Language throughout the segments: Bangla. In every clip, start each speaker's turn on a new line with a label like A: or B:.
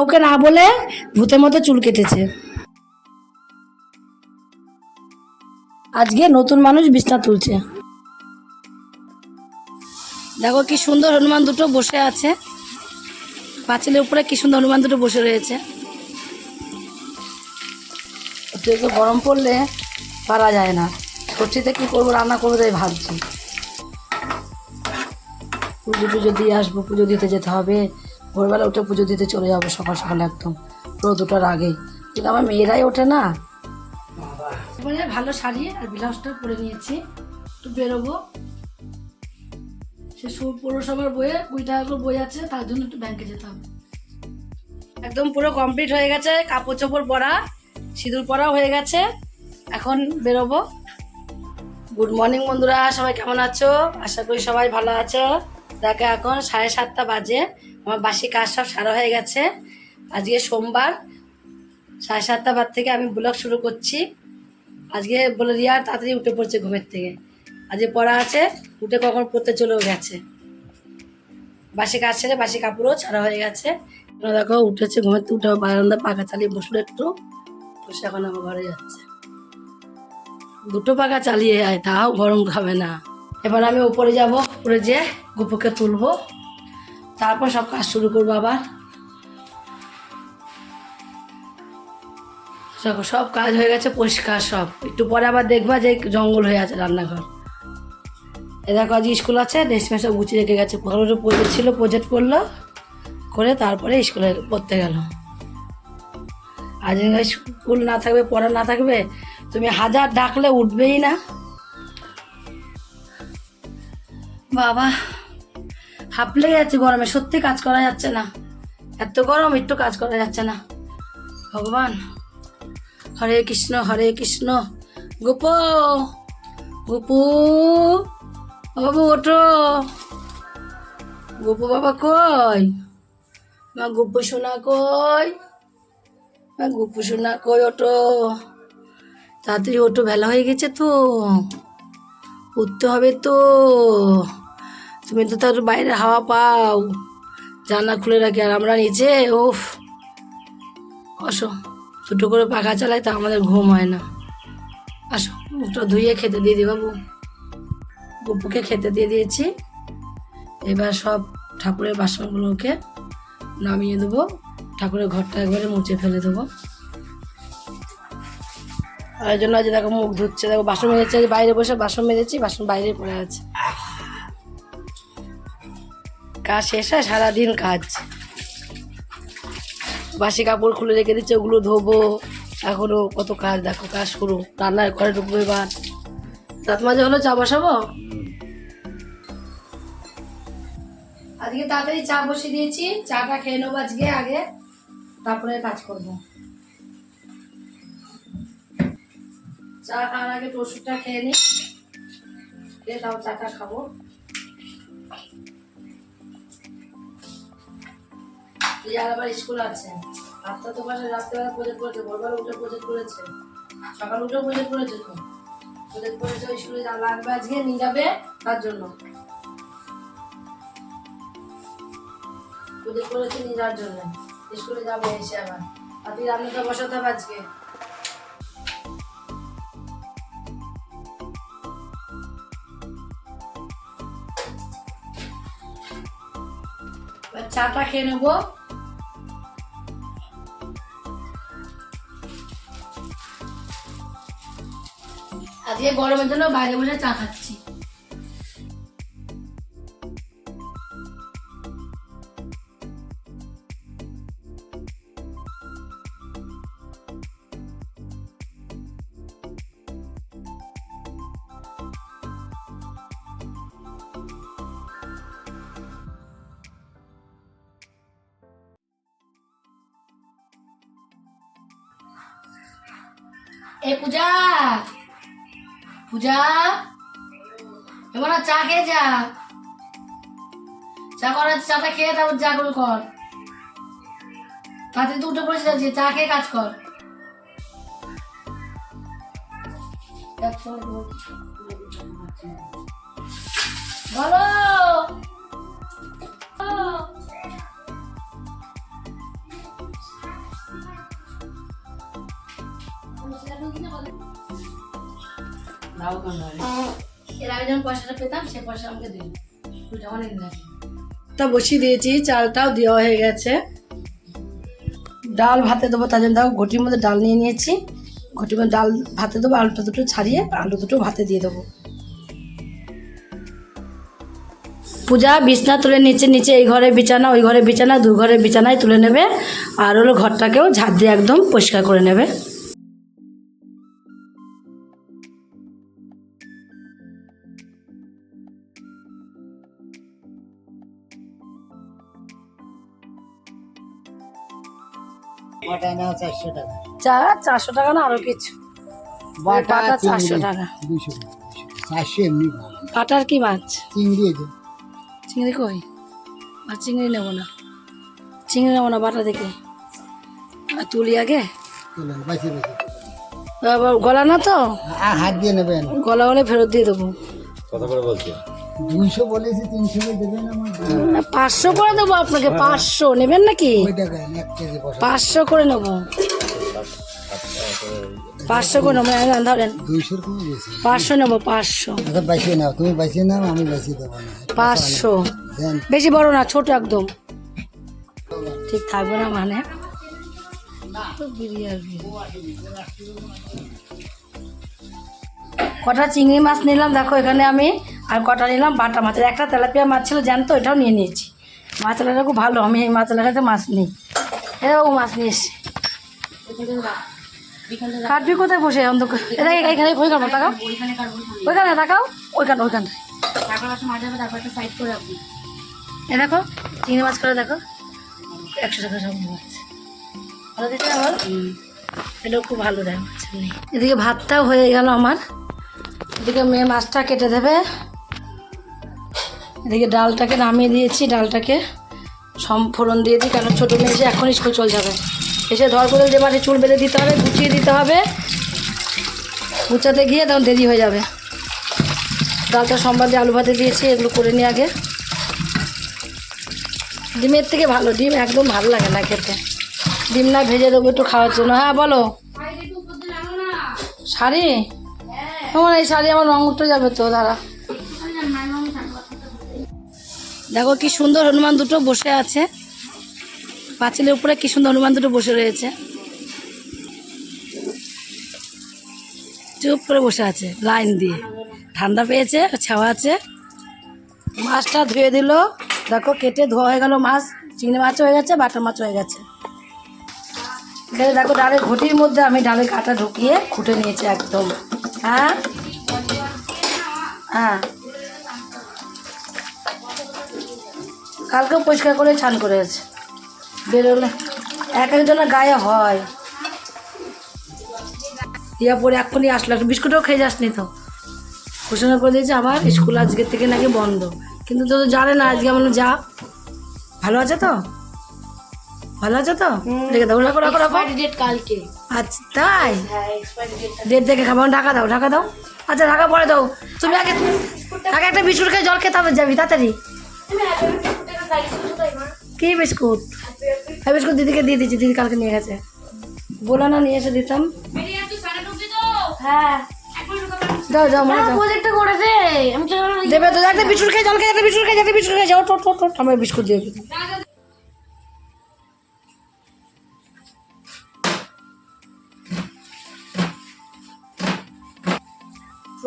A: কাউকে না বলে ভূতের মতো চুল কেটেছে। আজকে নতুন মানুষ বিছনা তুলছে। দেখো কি সুন্দর হনুমান দুটো বসে আছে। পাঁচিলের উপরে কি সুন্দর হনুমান দুটো বসে রয়েছে। গরম পড়লে পারা যায় না। ষষ্ঠীতে কি করব, রান্না করব তাই ভাবছি। পুজো টুজো দিয়ে আসব, পুজো দিতে যেতে হবে। ভোরবেলা উঠে পুজো দিতে চলে যাব সকাল সকাল একদম। রোদ ওঠার আগেই। কিন্তু আমার মেয়েরাই ওঠে না। মানে ভালো শাড়ি আর ব্লাউজটা পরে নিয়েছি। একটু বেরোবো। সে পৌরসভার বইয়ে কুড়ি টাকা করে বই আছে তার জন্য একটু ব্যাংকে যেতে হবে। একদম পুরো কমপ্লিট হয়ে গেছে কাপড় চোপড় পরা সিঁদুর পরা হয়ে গেছে। এখন বেরোবো। গুড মর্নিং বন্ধুরা সবাই কেমন আছো? আশা করি সবাই ভালো আছো। দেখো এখন সাড়ে সাতটা বাজে। আমার বাসি কাজ সব সারা হয়ে গেছে। আজকে সোমবার, সাড়ে সাতটা বার থেকে আমি ব্লগ শুরু করছি। আজকে বলে রিয়া তাড়াতাড়ি উঠে পড়ছে ঘুমের থেকে। আজকে পড়া আছে, উঠে কখন পড়তে চলেও গেছে। বাসি কাজ ছেড়ে বাসি কাপড়ও ছাড়া হয়ে গেছে। দেখো, উঠেছে ঘুমের থেকে, উঠে বারান্দা পাখা চালিয়ে বসল একটু। বসে এখন আমার ঘরে যাচ্ছে। দুটো পাখা চালিয়ে আয়, তাও গরম খাবে না। এবার আমি উপরে যাব, উপরে যে গুপুকে তুলবো। তারপর সব কাজ শুরু করব আবার। সব কাজ হয়ে গেছে, পরিষ্কার সব। একটু পরে আবার দেখবা যে জঙ্গল হয়ে আছে রান্নাঘর। এ দেখো আজ স্কুল আছে ড্রেস মেস সব গুছিয়ে রেখে গেছে। পনেরো প্রজেক্ট ছিল প্রজেক্ট করল, করে তারপরে স্কুলে পড়তে গেল। আজ স্কুল না থাকবে পড়া না থাকবে, তুমি হাজার ডাকলে উঠবেই না। বাবা। হাঁপলে যাচ্ছে গরমে, সত্যি কাজ করা যাচ্ছে না। এত গরম, একটু কাজ করা যাচ্ছে না। ভগবান, হরে কৃষ্ণ হরে কৃষ্ণ। গোপ, গোপু, বাবু ওঠো। গোপু বাবা কই? মা গোপু সোনা কই? মা গোপু সোনা কই ওঠো? তাড়াতাড়ি ওঠো, বেলা হয়ে গেছে তো। উঠতে হবে তো। তুমি তো তার বাইরে হাওয়া পাও। জানলা খুলে রাখি আর আমরা নিচে ওফ আসো, দুটো করে পাখা চালাই তা আমাদের ঘুম হয় না। আসো, মুখটা ধুয়ে খেতে দিয়ে দিই বাবু। গপুকে খেতে দিয়ে দিয়েছি। এবার সব ঠাকুরের বাসনগুলোকে নামিয়ে দেবো। ঠাকুরের ঘরটা একবারে মুছে ফেলে দেবো। আর জন্য আজ দেখো মুখ ধুচ্ছে, দেখো বাসন মেজেছে, বাইরে বসে বাসন মেজেছি, বাসন বাইরে পড়ে আছে। কাজ শেষ হয়, সারাদিন কাজ। বাসি কাপড় খুলে রেখে দিচ্ছে, ওগুলো ধোবো। এখনও কত কাজ, দেখো কাজ শুরু। রান্নার ঘরে ঢুকবো এবার। রাত মাঝে হলো, চা বসাবো? আজকে তাড়াতাড়ি চা বসিয়ে দিয়েছি, চাটা খেয়ে নেব আজকে আগে, তারপরে কাজ করব। চা খাওয়ার আগে ওষুধটা খেয়ে নিই তাও চাটা খাব। রিয়ার আবার আছে। তো পাশে রাত্রেবেলা প্রজেক্ট করেছে, ভোরবেলা উঠে প্রজেক্ট করেছে। সকাল উঠেও প্রজেক্ট করেছে তো। প্রজেক্ট করেছে ওই স্কুলে যা লাগবে আজকে নিয়ে যাবে তার জন্য। প্রজেক্ট করেছে নিয়ে যাওয়ার জন্য। স্কুলে যাবে এসে আবার। আর তুই রান্নাটা বসাতে হবে আজকে। চাটা খেয়ে নেব। আজকে গরমের জন্য বাইরে বসে চা খাচ্ছি। এ পূজা পূজা, এবার চা খেয়ে যা চা করার চাটা খেয়ে তারপর যা গুলো কর। তাতে তো উঠে পড়েছে যাচ্ছে চা খেয়ে কাজ কর। বলো। Gracias. এর আগে যখন পয়সাটা পেতাম সে পয়সা আমাকে দিন ওইটা অনেক লাগে তা বসিয়ে দিয়েছি চালটাও দেওয়া হয়ে গেছে। ডাল ভাতে দেবো তার জন্য দেখো ঘটির মধ্যে ডাল নিয়ে নিয়েছি। ঘটির মধ্যে ডাল ভাতে দেবো আলুটা দুটো ছাড়িয়ে আলু দুটো ভাতে দিয়ে দেবো। পূজা বিছনা তুলে নিচে নিচে এই ঘরে বিছানা ওই ঘরে বিছানা দু ঘরে বিছানায় তুলে নেবে। আর হলো ঘরটাকেও ঝাড় দিয়ে একদম পরিষ্কার করে নেবে।
B: চারশো টাকা।
A: চা চারশো টাকা না আরও কিছু। বাটা চারশো টাকা।
B: দুশো টাকা চারশো এমনি
A: বাটার কি মাছ?
B: চিংড়ি এই
A: চিংড়ি কই? আর চিংড়ি নেব না। চিংড়ি নেব না বাটা দেখে। আর তুলি আগে। গলা না তো?
B: হাত দিয়ে নেবেন।
A: গলা হলে ফেরত দিয়ে দেবো।
B: দুইশো বলেছি তিনশো দেবেন আমার?
A: পাঁচশো করে দেবো আপনাকে পাঁচশো। নেবেন নাকি? পাঁচশো করে নেব। পাঁচশো করে নেব এই নেন, ধরেন।
B: দুইশোর কমে বেশি।
A: পাঁচশো নেব পাঁচশো।
B: আচ্ছা বাঁচিয়ে নাও তুমি বাঁচিয়ে নাও আমি বাঁচিয়ে দেবো না।
A: পাঁচশো। বেশি বড় না ছোট একদম। ঠিক থাকবে না মানে? তো কটা চিংড়ি মাছ নিলাম দেখো এখানে আমি আর কটা নিলাম বাটা মাছের একটা তেলাপিয়া মাছ ছিল জানতো এটাও নিয়ে নিয়েছি। মাছ এলাকা খুব ভালো আমি এই মাছ এলাকাতে মাছ নিই। এরকম মাছ নিয়ে এসছি। কাটবি কোথায় বসে? অন্ধকার। এটা এখানে ওইখানে তাকাও। ওইখানে তাকাও ওইখানে ওইখানে। এ দেখো চিংড়ি মাছ করে দেখো। একশো টাকা সব মাছ ভালো দিচ্ছে আমার এটাও খুব ভালো দেয় মাছ এদিকে ভাতটাও হয়ে গেল আমার। এদিকে মেয়ে মাছটা কেটে দেবে। এদিকে ডালটাকে নামিয়ে দিয়েছি, ডালটাকে সম ফোড়ন দিয়েছি কেন ছোটো মেয়ে এসে এখন স্কুল চলে যাবে। এসে ধর করে যে মাঠে চুল বেঁধে দিতে হবে, গুছিয়ে দিতে হবে। গুছাতে গিয়ে তখন দেরি হয়ে যাবে। ডালটা সোমবার দিয়ে আলু ভাতে দিয়েছি, এগুলো করে নিই আগে। ডিমের থেকে ভালো, ডিম একদম ভালো লাগে না খেতে। ডিম না ভেজে দেবো একটু খাওয়ার জন্য। হ্যাঁ বলো। শাড়ি? আমার এই শাড়ি আমার রং উঠে যাবে তো, দাঁড়া। দেখো কি সুন্দর হনুমান দুটো বসে আছে। পাঁচিলের উপরে কি সুন্দর হনুমান দুটো বসে রয়েছে। চুপ করে বসে আছে, লাইন দিয়ে। ঠান্ডা পেয়েছে, ছাওয়া আছে। মাছটা ধুয়ে দিল। দেখো কেটে ধোয়া হয়ে গেল মাছ, চিংড়ি মাছ হয়ে গেছে, বাটার মাছ হয়ে গেছে। দেখো ডালের ঘটির মধ্যে আমি ডালের কাটা ঢুকিয়ে খুঁটে নিয়েছি একদম। হ্যাঁ? হ্যাঁ। কালকেও পরিষ্কার করে ছান করেছে। বেরোলে এক একজনের গায়ে হয়। ইয়া পরে এক্ষুনি আসলো। বিস্কুটও খেয়ে যাসনি তো? ঘোষণা করে দিয়েছে আবার স্কুল আজকের থেকে নাকি বন্ধ। কিন্তু তো জানে না, আজকে আমার যা। ভালো আছে তো? ভালো আছে তো? রেখে দাও রাখো রাখো রাখো
C: ডেট কালকে।
A: আচ্ছা তাই?
C: হ্যাঁ ডেট
A: ডেট দেখে খাব ঢাকা দাও ঢাকা দাও। আচ্ছা ঢাকা পরে দাও। তুমি আগে আগে একটা বিস্কুট খেয়ে জল খেতে হবে যাবি তাড়াতাড়ি। কি বিস্কুট? হ্যাঁ বিস্কুট দিদিকে দিয়ে দিচ্ছি দিদি কালকে নিয়ে গেছে। বলো না নিয়ে এসে দিতাম। হ্যাঁ। যাও যাও মা যাও।
C: প্রজেক্টটা করে দে আমি
A: দেবে তো একটা বিস্কুট খেয়ে জল খেয়ে একটা বিস্কুট খেয়ে একটা বিস্কুট খেয়ে যাও টোট টোট টোট আমার বিস্কুট দিয়ে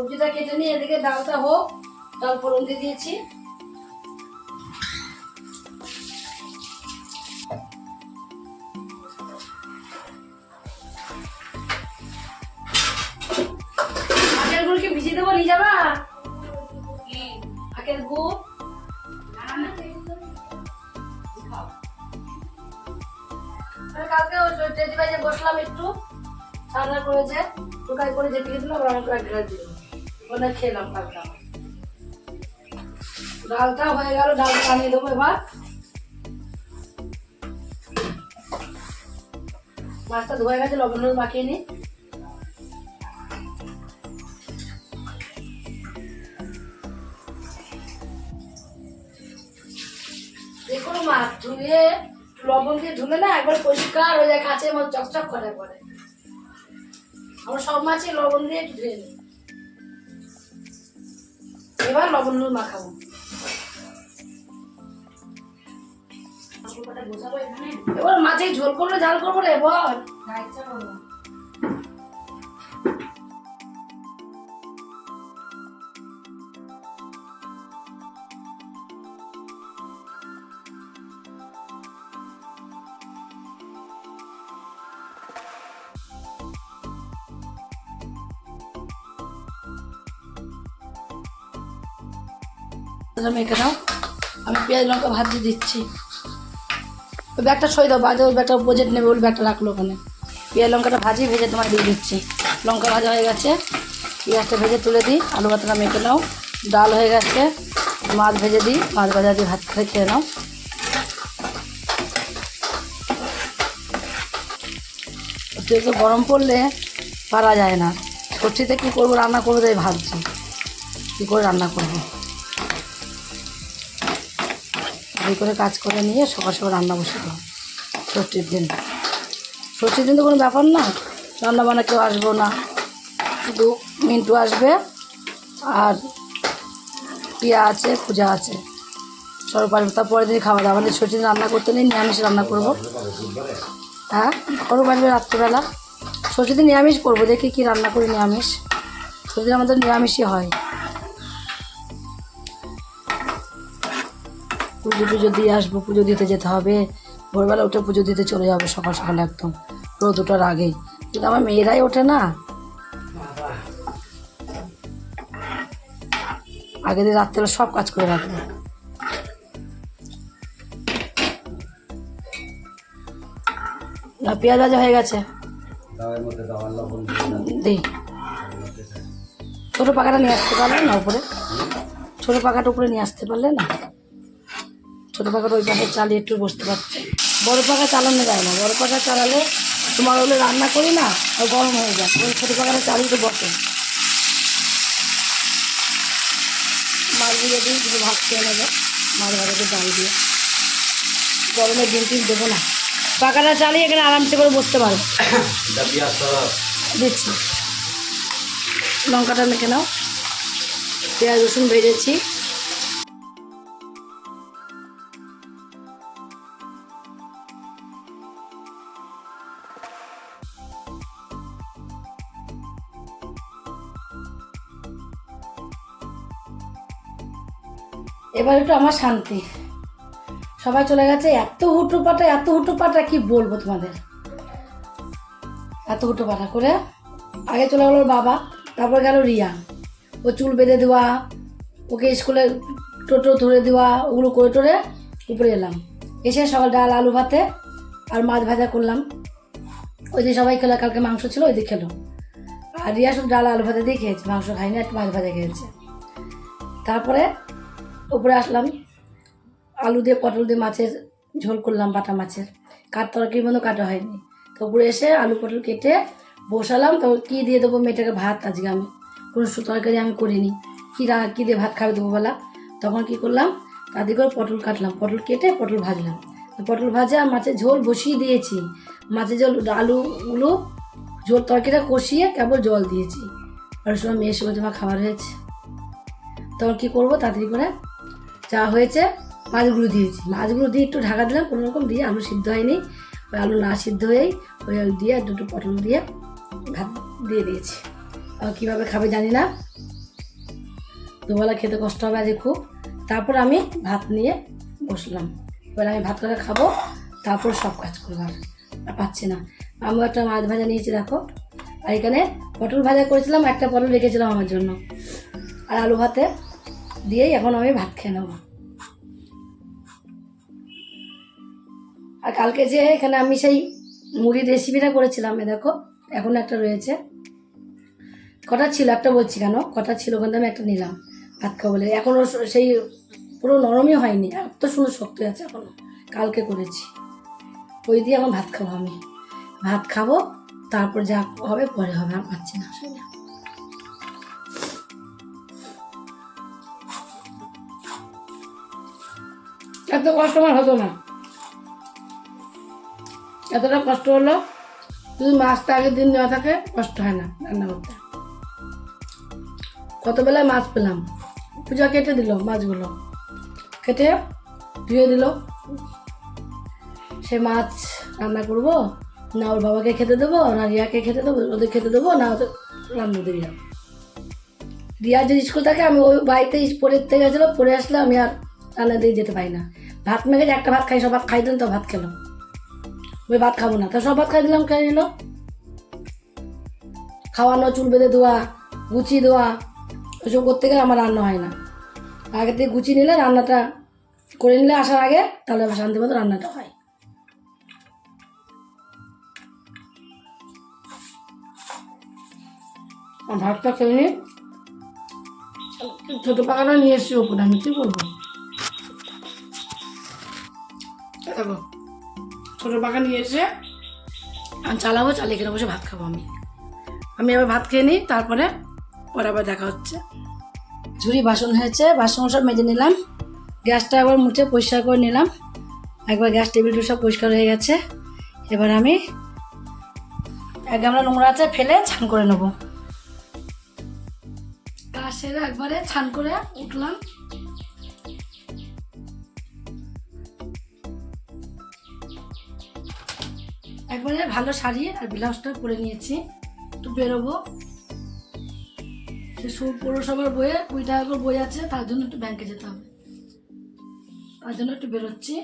A: সবজিটা কেটে নিয়ে এদিকে ডালটা হোক, ডাল ফোড়ন দিয়ে দিয়েছি। আখের গুড়কে ভিজিয়ে দেবো, নিয়ে যাবা? আখের গুড়। কালকে টেডি বাইজে বসলাম একটু। রান্না করেছে টোকাই করে যেতে গেছিলাম আর আমাকে এক গ্লাস দিল। ওটা খেলাম আমার। ডালটা হয়ে গেল ডালটা নামিয়ে দেবো এবার। মাছটা ধোয়া গেছে, লবণ হলুদ মাখিয়ে নিই কোনো মাছ ধুয়ে, লবণ দিয়ে ধুলে না একবার পরিষ্কার হয়ে যায় কাছের মতো চকচক করে পরে আমরা সব মাছই লবণ দিয়ে ধুয়ে নিই এবার লবণ নুন মাখাবো। এবার মাঝে ঝোল করলে, ঝাল করব রে, বল। না, ইচ্ছা করব এটা মেখে নাও। আমি পেঁয়াজ, লঙ্কা দিয়ে দিচ্ছি। ওই ব্যাগটা সই দাও বাজে ওই ব্যাগটা বাজেট নেবে ওই ব্যাগটা রাখল ওখানে। পেঁয়াজ, লঙ্কাটা ভাজি, ভেজে তোমার দিয়ে দিচ্ছি। লঙ্কা ভাজা হয়ে গেছে। পেঁয়াজটা ভেজে তুলে দিই। আলু ভাতটা মেখে নাও। ডাল হয়ে গেছে। মাছ ভেজে দিই। মাছ ভাজা দিয়ে ভাত খেয়ে খেয়ে নাও। তো গরম পড়লে পারা যায় না। সর্ষিতে কী করব? রান্না করব তাই ভাবছি। কী করে রান্না করব? এই করে কাজ করে নিয়ে সকাল সকাল রান্না বসে দাও ষষ্ঠীর দিন। ষষ্ঠীর দিন তো কোনো ব্যাপার না। রান্না বান্না কেউ আসব না। শুধু মিন্টু আসবে আর পিয়া আছে, পূজা আছে। সব আসবে তারপরের দিন খাওয়া দাওয়া। আমাদের ষষ্ঠীর দিন রান্না করতে নেই, নিরামিষ রান্না করব। হ্যাঁ? করো পারবে রাত্রিবেলা। ষষ্ঠীর দিন নিরামিষ করব, দেখি কি রান্না করি নিরামিষ। ষষ্ঠীর আমাদের নিরামিষই হয়। পুজো পুজো দিয়ে আসব, পুজো দিতে যেতে হবে। ভোরবেলা উঠে পুজো দিতে চলে যাব সকাল সকাল একদম, রোদ ওঠার আগেই। কিন্তু আমার মেয়েরাই ওঠে না। আগে দিন রাত্রেবেলা সব কাজ করে রাখব। না, পেঁয়াজ ভাজা হয়ে গেছে। দিই ছোটো পাখাটা নিয়ে আসতে পারলে না উপরে? ছোটো পাখাটা উপরে নিয়ে আসতে পারলে না? ছোটো পাখাটা ওই পাখা চালিয়ে একটু বসতে পারছে। বড় পাখা চালানো যায় না। বড় পাখা চালালে তোমার হলে রান্না করি না আর গরম হয়ে যায়। ওই ছোটো পাখাটা চালিয়ে তো বসে। দিয়ে দিই, কিছু ভাত খেয়ে নেবে। মাছ ভাজাতে ডাল দিয়ে। গরমে ডিম টিম দেবো না। পাখাটা চালিয়ে এখানে আরামসে করে বসতে পারো। দিচ্ছি। লঙ্কাটা মেখে নাও। পেঁয়াজ রসুন ভেজেছি। এবার একটু আমার শান্তি। সবাই চলে গেছে, এত হুটো পাটা এত হুটো পাটা কি বলব তোমাদের? এত হুটো পাটা করে আগে চলে গেলো বাবা, তারপর গেল রিয়া। ও চুল বেঁধে দেওয়া, ওকে স্কুলে টোটো ধরে দেওয়া, ওগুলো করে টোরে উপরে এলাম। এসে সকাল ডাল, আলু ভাতে আর মাছ ভাজা করলাম। ওই দিয়ে সবাই খেলো, কালকে মাংস ছিল, ওই দিয়ে খেলো। আর রিয়া শুধু ডাল, আলু ভাতে দিয়ে খেয়েছে, মাংস খাইনি একটু মাছ ভাজা খেয়েছে। তারপরে উপরে আসলাম, আলু দিয়ে পটল দিয়ে মাছের ঝোল করলাম, বাটা মাছের। কাঠ তরকারির মতো কাটা হয়নি। তো উপরে এসে আলু পটল কেটে বসালাম, তো কী দিয়ে দেবো মেয়েটাকে ভাত আজকে আমি? কোনো তরকারি আমি করিনি। কী রা কী দিয়ে ভাত খাবে দুপুরবেলা তখন কী করলাম তাদের করে পটল কাটলাম, পটল কেটে পটল ভাজলাম। পটল ভাজা আর মাছের ঝোল বসিয়ে দিয়েছি। মাছের ঝোল, আলুগুলো ঝোল তরকারিটা কষিয়ে কেবল জল দিয়েছি। আর সময় মেয়ের সময় তোমার খাবার হয়েছে। তখন কী করব, তাড়াতাড়ি করে যা হয়েছে, মাছগুলো দিয়েছি। মাছগুলো দিয়ে একটু ঢাকা দিলাম, কোনো রকম দিয়ে আলু সিদ্ধ হয়নি। ওই আলু না সিদ্ধ হয়েই ওই আলু দিয়ে দুটো পটল দিয়ে ভাত দিয়ে দিয়েছি। আর কীভাবে খাবে জানি না। দুবেলা খেতে কষ্ট হবে আজকে খুব। তারপর আমি ভাত নিয়ে বসলাম। এবার আমি ভাত করে খাব, তারপর সব কাজ করব আর। পাচ্ছি না। আমি একটা মাছ ভাজা নিয়েছি, দেখো। আর এখানে পটল ভাজা করেছিলাম, একটা পটল রেখেছিলাম আমার জন্য। আর আলু ভাতে দিয়েই এখন আমি ভাত খেয়ে নেব। আর কালকে যে এখানে আমি সেই মুড়ির রেসিপিটা করেছিলাম এ দেখো এখন একটা রয়েছে। কটা ছিল? একটা বলছি কেন? কটা ছিল? ওখান আমি একটা নিলাম ভাত খাব বলে। এখনও সেই পুরো নরমই হয়নি এত সুন্দর শক্ত আছে এখনও কালকে করেছি। ওই দিয়ে এখন ভাত খাব আমি। ভাত খাব তারপর যা হবে পরে হবে আর পাচ্ছি না। আসলে এত কষ্ট আমার হতো না। এতটা কষ্ট হলো, যদি মাছটা আগের দিন নেওয়া থাকে, কষ্ট হয় না রান্না করতে। কতবেলায় মাছ পেলাম? পূজা কেটে দিল মাছগুলো। কেটে ধুয়ে দিল। সে মাছ রান্না করব, না ওর বাবাকে খেতে দেবো, না রিয়াকে খেতে দেবো, ওদের খেতে দেবো, না ওদের রান্না দিয়ে যাব রিয়া যদি স্কুল থাকে, আমি ওই বাড়িতে পড়ে থেকে গেছিল, পড়ে আসলে আমি আর রান্না দিয়ে যেতে পারি না। ভাত মেখে একটা ভাত খাই, সব ভাত খাই দিলাম তো ভাত খেলাম। ওই ভাত খাব না। তা সব ভাত খাই দিলাম, খেয়ে নিল। খাওয়ানো, চুল বেঁধে ধোয়া, গুছিয়ে দেওয়া ওইসব করতে গেলে আমার রান্না হয় না। আগে থেকে গুছিয়ে নিলে রান্নাটা করে নিলে আসার আগে তাহলে শান্তি মতো রান্নাটা হয়। ভাতটা খেয়ে নিই ছোটো পাকাটা নিয়ে এসছি ওপরে, আমি কী বলব? দেখো। ছোটো পাকা নিয়ে এসে চালাবো, চালিয়ে এখানে বসে ভাত খাব আমি। আমি এবার ভাত খেয়ে নিই, তারপরে পরে আবার দেখা হচ্ছে। ঝুড়ি বাসন হয়েছে বাসন সব মেজে নিলাম। গ্যাসটা একবার মুছে পরিষ্কার করে নিলাম। একবার গ্যাস টেবিলটা সব পরিষ্কার হয়ে গেছে। এবার আমি এক গামলা নোংরা আছে, ফেলে ছান করে নেব। কাজ সেরে একবারে ছান করে উঠলাম। একবারে ভালো সারিয়ে আর ব্লাউজটা পরে নিয়েছি। একটু বেরোবো। সে পৌরসভার বইয়ে কুড়ি টাকা করে বই আছে, তার জন্য একটু ব্যাংকে যেতে হবে। তার জন্য একটু বেরোচ্ছি।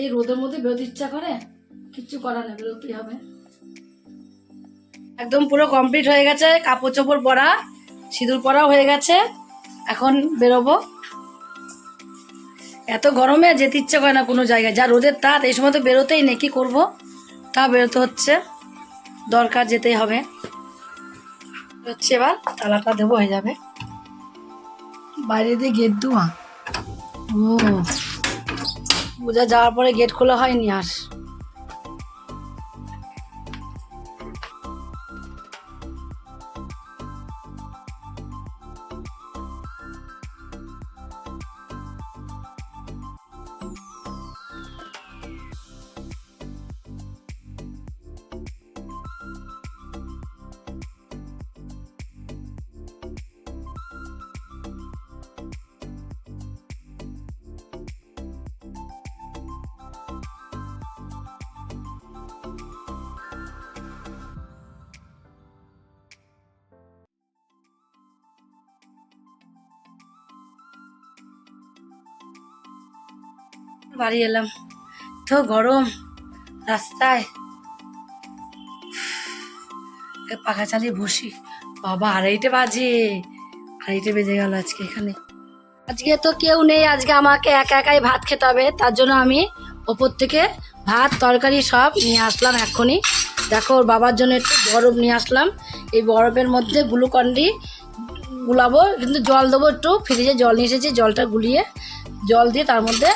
A: এই রোদের মধ্যে বেরোতে ইচ্ছা করে? কিচ্ছু করার নেই, বেরোতেই হবে। একদম পুরো কমপ্লিট হয়ে গেছে, কাপড় চোপড় পরা, সিঁদুর পরাও হয়ে গেছে। এখন বেরোবো। এত গরমে যেতে ইচ্ছে করে না কোনো জায়গায়। যা রোদের তাপ, এই সময় তো বেরোতেই নেই, কী করব? তা বেরোতে হচ্ছে। দরকার যেতেই হবে। হচ্ছে এবার, তালাটা দেবো, হয়ে যাবে। বাইরে দিয়ে গেট দেওয়া ও। পূজা যাওয়ার পরে গেট খোলা হয়নি আর বাড়ি এলাম। তো গরম রাস্তায়। পাখা চালিয়ে বসি। বাবা, আড়াইটে বাজে। আড়াইটে বেজে গেল আজকে এখানে। আজকে তো কেউ নেই, আজকে আমাকে একা একাই ভাত খেতে হবে। তার জন্য আমি ওপর থেকে ভাত, তরকারি সব নিয়ে আসলাম এখনই দেখো, ওর বাবার জন্য একটু বরফ নিয়ে আসলাম। এই বরফের মধ্যে গ্লুকন্ডি গুলাবো, কিন্তু জল দেবো একটু। ফ্রিজে জল নিয়ে এসেছি, জলটা গুলিয়ে। জল দিয়ে তার মধ্যে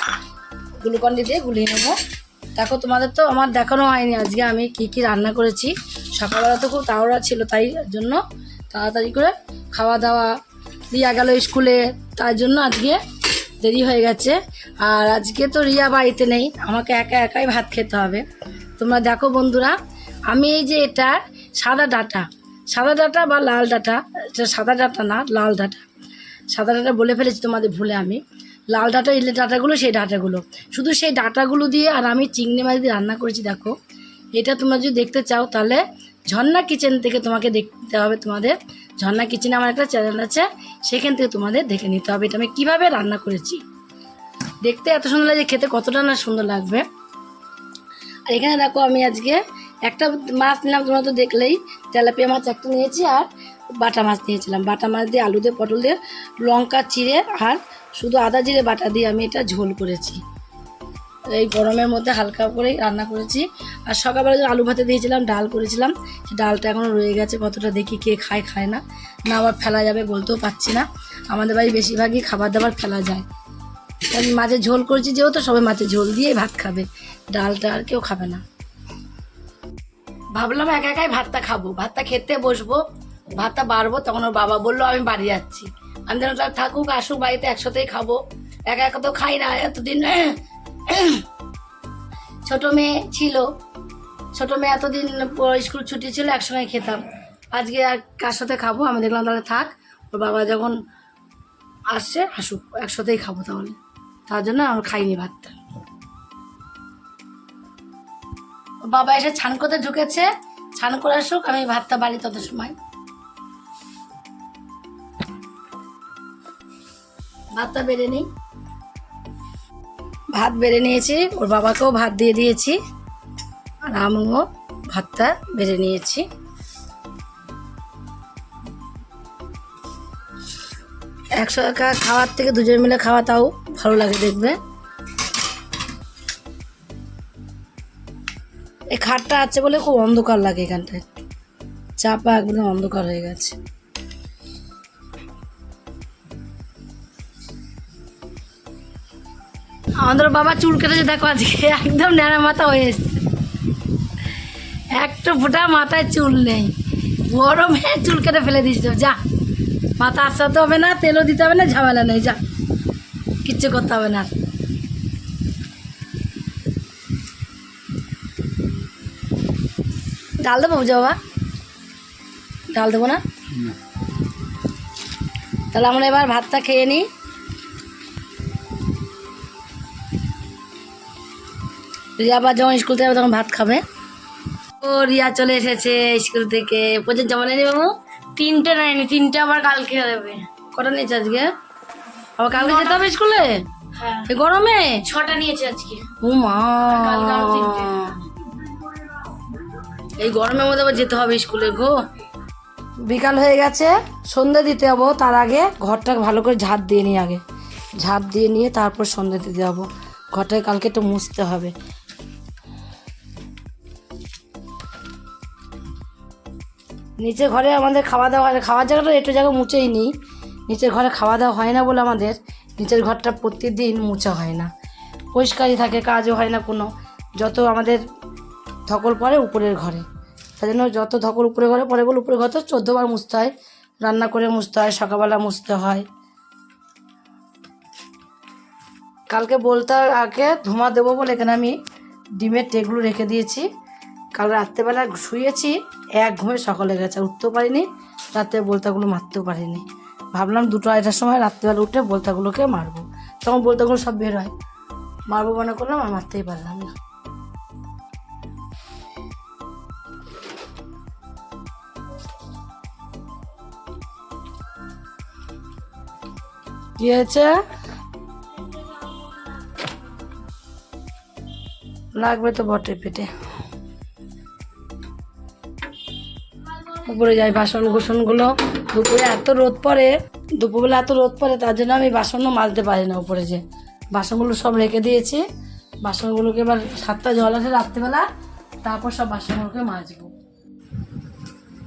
A: গ্লুকন্ডি দিয়ে গুলিয়ে নেব। দেখো, তোমাদের তো আমার দেখানো হয়নি আজকে আমি কি কি রান্না করেছি। সকালবেলা তো খুব তাড়া ছিল তাই জন্য তাড়াতাড়ি করে খাওয়া দাওয়া রিয়া গেল স্কুলে, তার জন্য আজকে দেরি হয়ে গেছে। আর আজকে তো রিয়া বাড়িতে নেই, আমাকে একা একাই ভাত খেতে হবে। তোমরা দেখো বন্ধুরা, আমি এই যে এটা সাদা ডাটা সাদা ডাটা বা লাল ডাটা, এটা সাদা ডাটা না, লাল ডাটা। সাদা ডাটা বলে ফেলেছি তোমাদের ভুলে আমি। লাল ডাটা ইলে ডাটাগুলো, সেই ডাটাগুলো। শুধু সেই ডাটাগুলো দিয়ে আর আমি চিংড়ি মাছ দিয়ে রান্না করেছি, দেখো। এটা তোমরা যদি দেখতে চাও, তাহলে ঝর্ণা কিচেন থেকে তোমাকে দেখতে হবে তোমাদের। ঝর্ণা কিচেনে আমার একটা চ্যানেল আছে, সেখান থেকে তোমাদের দেখে নিতে হবে এটা আমি কীভাবে রান্না করেছি। দেখতে এত সুন্দর লাগে, খেতে কতটা না সুন্দর লাগবে। আর এখানে দেখো, আমি আজকে একটা মাছ নিলাম, তোমরা তো দেখলেই। তেলাপিয়া মাছ একটা নিয়েছি আর বাটা মাছ নিয়েছিলাম। বাটা মাছ দিয়ে আলু দিয়ে, পটল দিয়ে, লঙ্কা, চিড়ে আর শুধু আদা জিরে বাটা দিয়ে আমি এটা ঝোল করেছি। এই গরমের মধ্যে হালকা করেই রান্না করেছি। আর সকালবেলা যে আলু ভাতে দিয়েছিলাম, ডাল করেছিলাম, সে ডালটা এখনও রয়ে গেছে, কতটা দেখি কে খায় খায় না। না আবার ফেলা যাবে বলতেও পারছি না। আমাদের বাড়ি বেশিরভাগই খাবার দাবার ফেলা যায়। আমি মাঝে ঝোল করেছি, যেহেতু সবাই মাঝে ঝোল দিয়েই ভাত খাবে। ডালটা আর কেউ খাবে না। ভাবলাম একা একাই ভাতটা খাব। ভাতটা খেতে বসবো, ভাতটা বাড়বো, তখন ওর বাবা বলল, আমি বাড়ি যাচ্ছি। আমি যেন তার থাকুক, আসুক, বাড়িতে একসাথেই খাব। একা একা তো খাই না, এতদিন ছোট মেয়ে ছিল। ছোট মেয়ে এতদিন স্কুল ছুটি ছিল, একসঙ্গে খেতাম। আজকে আর কার সাথে খাব? আমি দেখলাম, তাহলে থাক। ওর বাবা যখন আসছে, আসুক, একসাথেই খাব তাহলে। তার জন্য আমরা খাইনি ভাতটা। বাবা এসে ছান করতে ঢুকেছে। ছান করে আসুক, আমি ভাতটা বাড়ি তত সময়। ভাতটা বেড়ে নিই। ভাত বেড়ে নিয়েছি, ওর বাবাকেও ভাত দিয়ে দিয়েছি, আর আমিও ভাতটা বেড়ে নিয়েছি। একশো টাকা খাওয়ার থেকে দুজন মিলে খাওয়া তাও ভালো লাগে দেখবে। এই খাটটা আছে বলে খুব অন্ধকার লাগে এখানটায়। চাপা একদম অন্ধকার হয়ে গেছে। আমাদের বাবা চুল কেটেছে দেখো আজকে একদম ন্যাড়া মাথা হয়ে এসছে। একটু ফোটা মাথায় চুল নেই। গরমে চুল কেটে ফেলে দিয়েছিল যা মাথা আসাতে হবে না তেলও দিতে হবে না ঝামেলা নেই যা। কিচ্ছু করতে হবে না ডাল দেবো বুঝা বাবা? ডাল দেবো না?
B: না।
A: তাহলে আমরা এবার ভাতটা খেয়ে নিই। রিয়া আবার যখন স্কুল থেকে তখন ভাত খাবে? ও রিয়া চলে এসেছে স্কুল থেকে। প্রচুর জমা নেই বাবু?
C: তিনটে নেয়নি তিনটে আবার কালকে দেবে।
A: কটা নিয়েছে আজকে? আবার কালকে যেতে হবে স্কুলে
C: হ্যাঁ।
A: এই গরমে?
C: ছটা নিয়েছে আজকে।
A: ও মা। এই গরমের মধ্যে আবার যেতে হবে স্কুলে গো। বিকাল হয়ে গেছে সন্ধ্যে দিতে যাব তার আগে ঘরটা ভালো করে ঝাঁট দিয়ে নিই আগে। ঝাঁট দিয়ে নিয়ে তারপর সন্ধ্যে দিতে যাব। ঘরটাকে কালকে একটু মুছতে হবে। নিচে ঘরে আমাদের খাওয়া দাওয়া খাওয়ার জায়গাটা একটু জায়গা মুছেই নিই নিচের ঘরে খাওয়া দাওয়া হয় না বলে আমাদের নিচের ঘরটা প্রতিদিন মুছা হয় না। পরিষ্কারই থাকে, কাজও হয় না কোনো। যত আমাদের ধকল পড়ে উপরের ঘরে। তাই জন্য যত ধকল উপরে ঘরে পরে বলে উপরের ঘর তো চোদ্দোবার মুছতে হয়। রান্না করে মুছতে হয়, সকালবেলা মুছতে হয়। কালকে বলতে আগে ধোঁয়া দেবো বলে এখানে আমি ডিমের টেগুলো রেখে দিয়েছি। কাল রাত্রেবেলা শুয়েছি, এক ঘুমে সকালে গেছে উঠতেও পারিনি। রাত্রে বলতাগুলো মারতেও পারিনি। ভাবলাম দুটো আড়াইটার সময় রাত্রেবেলা উঠে বলতাগুলোকে মারবো। তখন বলতাগুলো সব বের হয়। মারবো মনে করলাম, আর মারতেই পারলাম না। কি হয়েছে? লাগবে তো বটে পেটে। উপরে যাই বাসন গোসনগুলো। দুপুরে এত রোদ পড়ে, দুপুরবেলা এত রোদ পড়ে, তার জন্য আমি বাসনও মাজতে পারি না উপরে যে বাসনগুলো সব রেখে দিয়েছি। বাসনগুলোকে এবার সাতটা জল আসে রাত্রিবেলা, তারপর সব বাসনগুলোকে মাজবো।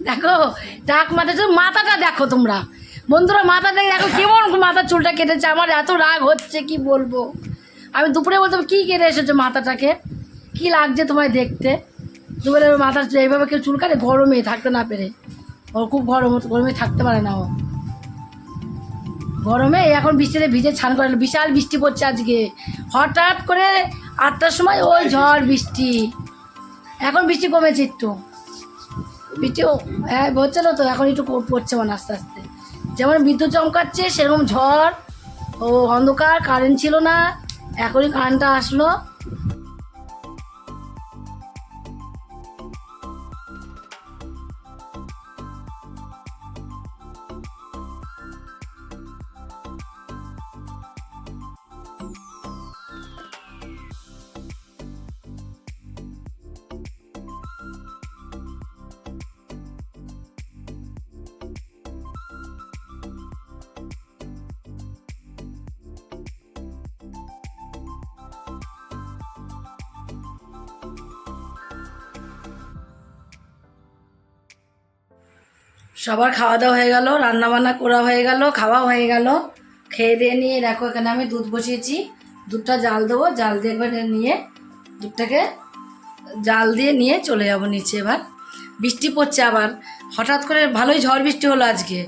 A: দেখো টাক মাথা মাথাটা দেখো তোমরা। বন্ধুরা মাথাটা দেখো কেমন মাথা চুলটা কেটেছে, আমার এত রাগ হচ্ছে, কি বলব? আমি দুপুরে বলতাম, কি কেটে এসেছ মাথাটাকে? কি লাগছে তোমায় দেখতে? দুপুরে মাথা এইভাবে কেউ চুল কাটে? গরমে থাকতে না পেরে। ওর খুব গরম ও গরমে থাকতে পারে না ও। গরমে এখন বৃষ্টিতে ভিজে ছান করে বিশাল বৃষ্টি পড়ছে আজকে। হঠাৎ করে আটটার সময় ওই ঝড় বৃষ্টি। এখন বৃষ্টি কমেছে একটু। বৃষ্টি হ্যাঁ হচ্ছে না তো এখন একটু পড়ছে মানে আস্তে আস্তে। যেমন বিদ্যুৎ চমকাচ্ছে সেরকম ঝড়। ও অন্ধকার কারেন্ট ছিল না। এখনই কারেন্টটা আসলো। সবার খাওয়া দাওয়া হয়ে গেল রান্না বান্না করা হয়ে গেল খাওয়া হয়ে গেল। খেয়ে দিয়ে নিয়ে দেখো এখানে আমি দুধ বসিয়েছি। দুধটা জাল দেবো, জাল দিয়ে নিয়ে দুধটাকে জাল দিয়ে নিয়ে চলে যাব নিচে এবার। বৃষ্টি পড়ছে আবার। হঠাৎ করে ভালোই ঝড় বৃষ্টি হলো আজকে।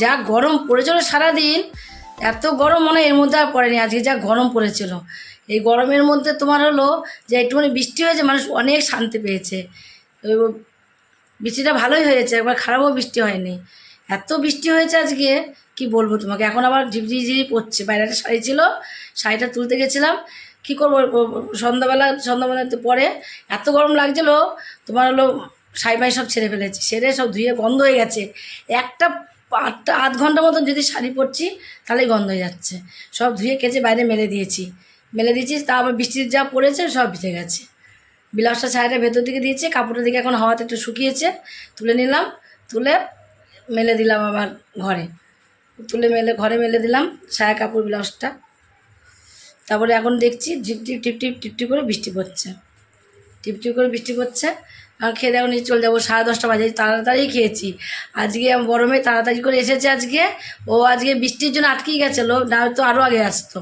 A: যা গরম পড়েছিল সারাদিন, এত গরম মনে এর মধ্যে আর পড়েনি, আজকে যা গরম পড়েছিল। এই গরমের মধ্যে তোমার হলো যে একটুখানি বৃষ্টি হয়েছে, মানুষ অনেক শান্তি পেয়েছে। বৃষ্টিটা ভালোই হয়েছে, একবার খারাপও বৃষ্টি হয়নি। এত বৃষ্টি হয়েছে আজকে, কি বলব তোমাকে? এখন আবার ঝিপঝিরি ঝিরি পড়ছে বাইরে একটা শাড়ি ছিল, শাড়িটা তুলতে গেছিলাম। কী করব? সন্ধ্যাবেলা সন্ধ্যাবেলাতে পরে এত গরম লাগছিল, তোমার হলো শাড়ি ফাড়ি সব ছেড়ে ফেলেছি। সেরে সব ধুয়ে গন্ধ হয়ে গেছে। একটা আটটা, আধ ঘণ্টা মতন যদি শাড়ি পরছি, তাহলেই গন্ধ হয়ে যাচ্ছে। সব ধুয়ে কেচে বাইরে মেলে দিয়েছি। মেলে দিয়েছি, তা আবার বৃষ্টির যা পড়েছে, সব ভিজে গেছে। ব্লাউজটা শাড়িটা ভেতর দিকে দিয়েছে কাপড়ের দিকে এখন হাওয়াতে একটু শুকিয়েছে। তুলে নিলাম, তুলে মেলে দিলাম আবার ঘরে। তুলে মেলে, ঘরে মেলে দিলাম সায়া কাপড় ব্লাউজটা তারপরে এখন দেখছি ঝিপটিপ টিপটিপ টিপটিপ করে বৃষ্টি পড়ছে। টিপটিপ করে বৃষ্টি পড়ছে। খেয়ে দেওয়া নিয়ে চলে যাব, সাড়ে দশটা বাজে, তাড়াতাড়ি খেয়েছি। আজকে আমি গরমে তাড়াতাড়ি করে এসেছে আজকে। ও আজকে বৃষ্টির জন্য আটকেই গেছিল না হয়তো আরও আগে আসতো।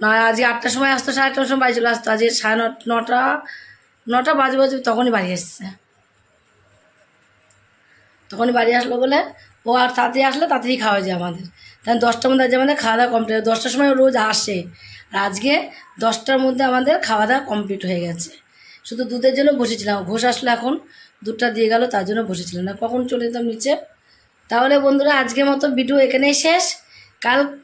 A: না আজকে আটটার সময় আসতো, সাড়ে আটটার সময় বাড়ি চলে আসতো। আজকে সাড়ে নটা নটা বাজে বাজে তখনই বাড়ি এসছে। তখনই বাড়ি আসলো বলে, ও আর তাড়াতাড়ি আসলে তাড়াতাড়ি খাওয়া যায় আমাদের। তাই দশটার মধ্যে আজকে আমাদের খাওয়া দাওয়া কমপ্লিট দশটার সময় রোজ আসে। আর আজকে দশটার মধ্যে আমাদের খাওয়া দাওয়া কমপ্লিট হয়ে গেছে। শুধু দুধের জন্য বসেছিলাম। ঘোষ আসলে এখন, দুধটা দিয়ে গেল, তার জন্য বসেছিলাম। না, কখন চলে যেতাম নিচে? তাহলে বন্ধুরা, আজকের মতো ভিডিও এখানেই শেষ। কালকে